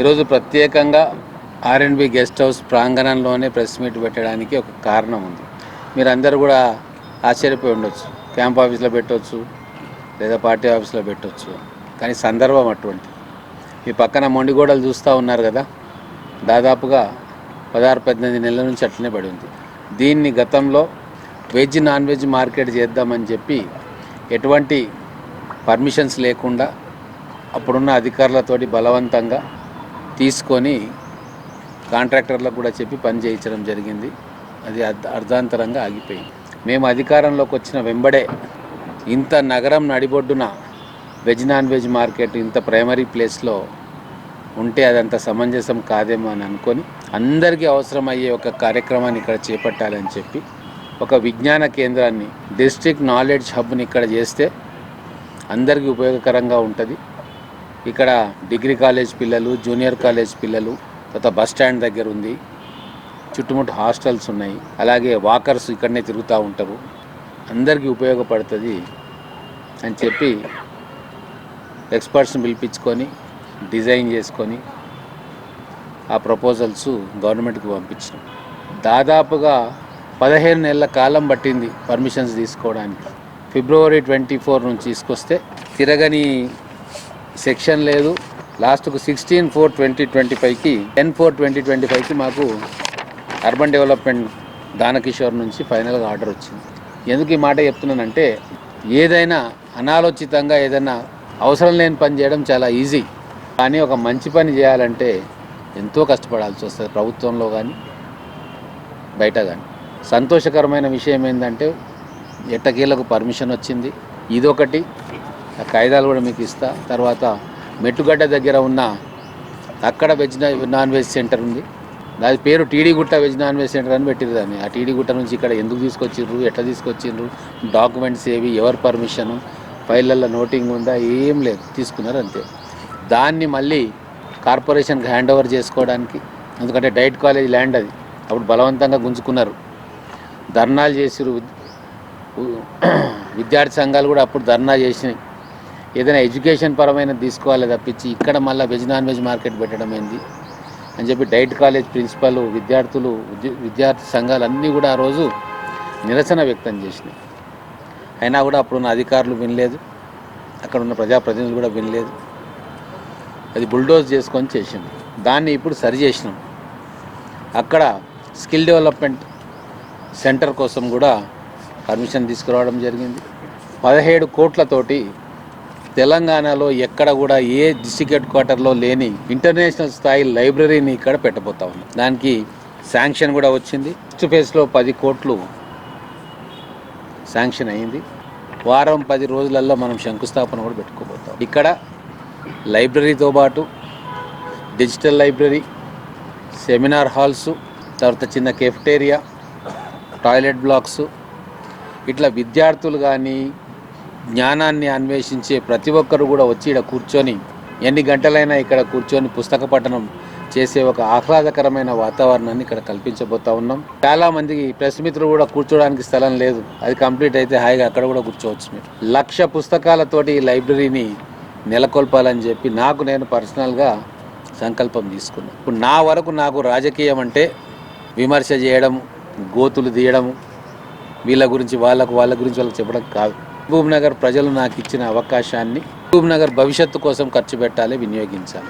ఈరోజు ప్రత్యేకంగా R and B guest house ప్రాంగణంలోనే press meet పెట్టడానికి ఒక కారణం ఉంది. మీరందరూ కూడా ఆశ్చర్యపోయి ఉండొచ్చు. క్యాంప్ ఆఫీస్లో పెట్టవచ్చు లేదా పార్టీ ఆఫీస్లో పెట్టవచ్చు కానీ సందర్భం అటువంటి మీ పక్కన మొండిగోడలు చూస్తూ ఉన్నారు కదా? దాదాపుగా పదహారు పద్దెనిమిది నెలల నుంచి అట్లనే పడి ఉంది. దీన్ని గతంలో వెజ్ నాన్ వెజ్ మార్కెట్ చేద్దామని చెప్పి ఎటువంటి పర్మిషన్స్ లేకుండా అప్పుడున్న అధికారులతోటి బలవంతంగా తీసుకొని కాంట్రాక్టర్లకు కూడా చెప్పి పని చేయించడం జరిగింది. అది అర్ధాంతరంగా ఆగిపోయింది. మేము అధికారంలోకి వచ్చిన వెంబడే ఇంత నగరం నడిబొడ్డున వెజ్ నాన్ వెజ్ మార్కెట్ ఇంత ప్రైమరీ ప్లేస్లో ఉంటే అదంత సమంజసం కాదేమో అని అనుకొని అందరికీ అవసరమయ్యే ఒక కార్యక్రమాన్ని ఇక్కడ చేపట్టాలని చెప్పి ఒక విజ్ఞాన కేంద్రాన్ని డిస్ట్రిక్ట్ నాలెడ్జ్ హబ్ని ఇక్కడ చేస్తే అందరికీ ఉపయోగకరంగా ఉంటుంది. ఇక్కడ డిగ్రీ కాలేజ్ పిల్లలు జూనియర్ కాలేజ్ పిల్లలు తర్వాత బస్ స్టాండ్ దగ్గర ఉంది. చుట్టుముట్టు హాస్టల్స్ ఉన్నాయి. అలాగే వాకర్స్ ఇక్కడనే తిరుగుతూ ఉంటారు. అందరికీ ఉపయోగపడుతుంది అని చెప్పి ఎక్స్పర్ట్స్ని పిలిపించుకొని డిజైన్ చేసుకొని ఆ ప్రపోజల్స్ గవర్నమెంట్కి పంపించినాం. దాదాపుగా పదిహేను నెలల కాలం పట్టింది పర్మిషన్స్ తీసుకోవడానికి. ఫిబ్రవరి ట్వంటీ ఫోర్ నుంచి తీసుకొస్తే తిరగని సెక్షన్ లేదు. లాస్ట్కు సిక్స్టీన్ ఫోర్ ట్వంటీ ట్వంటీ ఫైవ్కి టెన్ ఫోర్ ట్వంటీ ట్వంటీ ఫైవ్కి మాకు అర్బన్ డెవలప్మెంట్ దానకిషోర్ నుంచి ఫైనల్గా ఆర్డర్ వచ్చింది. ఎందుకు ఈ మాట చెప్తున్నానంటే ఏదైనా అనాలోచితంగా ఏదైనా అవసరం లేని పని చేయడం చాలా ఈజీ. కానీ ఒక మంచి పని చేయాలంటే ఎంతో కష్టపడాల్సి వస్తుంది ప్రభుత్వంలో కానీ బయట కానీ సంతోషకరమైన విషయం ఏంటంటే ఎట్టకేలకు పర్మిషన్ వచ్చింది. ఇదొకటి. ఆ కాయిదాలు కూడా మీకు ఇస్తా. తర్వాత మెట్టుగడ్డ దగ్గర ఉన్న అక్కడ వెజ్ నాన్ వెజ్ సెంటర్ ఉంది. దాని పేరు టీడీ గుట్ట వెజ్ నాన్ వెజ్ సెంటర్ అని పెట్టిరు దాన్ని. ఆ టీడీ గుట్ట నుంచి ఇక్కడ ఎందుకు తీసుకొచ్చిర్రు ఎట్లా తీసుకొచ్చిండ్రు డాక్యుమెంట్స్ ఏవి ఎవరి పర్మిషను ఫైళ్ళల్లో నోటింగ్ ఉందా ఏం లేదు. తీసుకున్నారు అంతే. దాన్ని మళ్ళీ కార్పొరేషన్కి హ్యాండ్ ఓవర్ చేసుకోవడానికి ఎందుకంటే డైట్ కాలేజ్ ల్యాండ్ అది. అప్పుడు బలవంతంగా గుంజుకున్నారు. ధర్నాలు చేసిరు విద్యార్థి సంఘాలు కూడా అప్పుడు ధర్నా చేసినాయి. ఏదైనా ఎడ్యుకేషన్ పరమైన తీసుకోవాలి తప్పించి ఇక్కడ మళ్ళీ వెజ్ నాన్ వెజ్ మార్కెట్ పెట్టడం ఏంది? అని చెప్పి డైట్ కాలేజ్ ప్రిన్సిపల్ విద్యార్థులు విద్యార్థి సంఘాలు అన్నీ కూడా ఆ రోజు నిరసన వ్యక్తం చేసినాయి. అయినా కూడా అప్పుడున్న అధికారులు వినలేదు. అక్కడ ఉన్న ప్రజాప్రతినిధులు కూడా వినలేదు. అది బుల్డోజ్ చేసుకొని చేసింది దాన్ని ఇప్పుడు సరి చేసినాం. అక్కడ స్కిల్ డెవలప్మెంట్ సెంటర్ కోసం కూడా పర్మిషన్ తీసుకురావడం జరిగింది. పదిహేడు కోట్లతోటి తెలంగాణలో ఎక్కడ కూడా ఏ డిస్టిక్ హెడ్ క్వార్టర్లో లేని ఇంటర్నేషనల్ స్థాయి లైబ్రరీని ఇక్కడ పెట్టబోతా ఉన్నాం. దానికి శాంక్షన్ కూడా వచ్చింది. ఫస్ట్ ఫేజ్లో పది కోట్లు శాంక్షన్ అయింది. వారం పది రోజులలో మనం శంకుస్థాపన కూడా పెట్టుకోబోతాం. ఇక్కడ లైబ్రరీతో పాటు డిజిటల్ లైబ్రరీ సెమినార్ హాల్స్ తర్వాత చిన్న కెఫ్టేరియా టాయిలెట్ బ్లాక్స్. ఇట్లా విద్యార్థులు కానీ జ్ఞానాన్ని అన్వేషించే ప్రతి ఒక్కరు కూడా వచ్చి ఇక్కడ కూర్చొని ఎన్ని గంటలైనా ఇక్కడ కూర్చొని పుస్తక పఠనం చేసే ఒక ఆహ్లాదకరమైన వాతావరణాన్ని ఇక్కడ కల్పించబోతా ఉన్నాం. చాలా మందికి ప్రెస్ మిత్రులు కూడా కూర్చోడానికి స్థలం లేదు. అది కంప్లీట్ అయితే హాయిగా అక్కడ కూడా కూర్చోవచ్చు మీరు. లక్ష పుస్తకాలతోటి ఈ లైబ్రరీని నెలకొల్పాలని చెప్పి నాకు నేను పర్సనల్గా సంకల్పం తీసుకున్నాను ఇప్పుడు నా వరకు నాకు రాజకీయం అంటే విమర్శ చేయడం గోతులు తీయడం వీళ్ళ గురించి వాళ్ళకు వాళ్ళ గురించి వాళ్ళకి చెప్పడం కాదు. మహబూబ్ నగర్ ప్రజలు నాకు ఇచ్చిన అవకాశాన్ని మహబూబ్ నగర్ భవిష్యత్తు కోసం ఖర్చు పెట్టాలి వినియోగించాలి.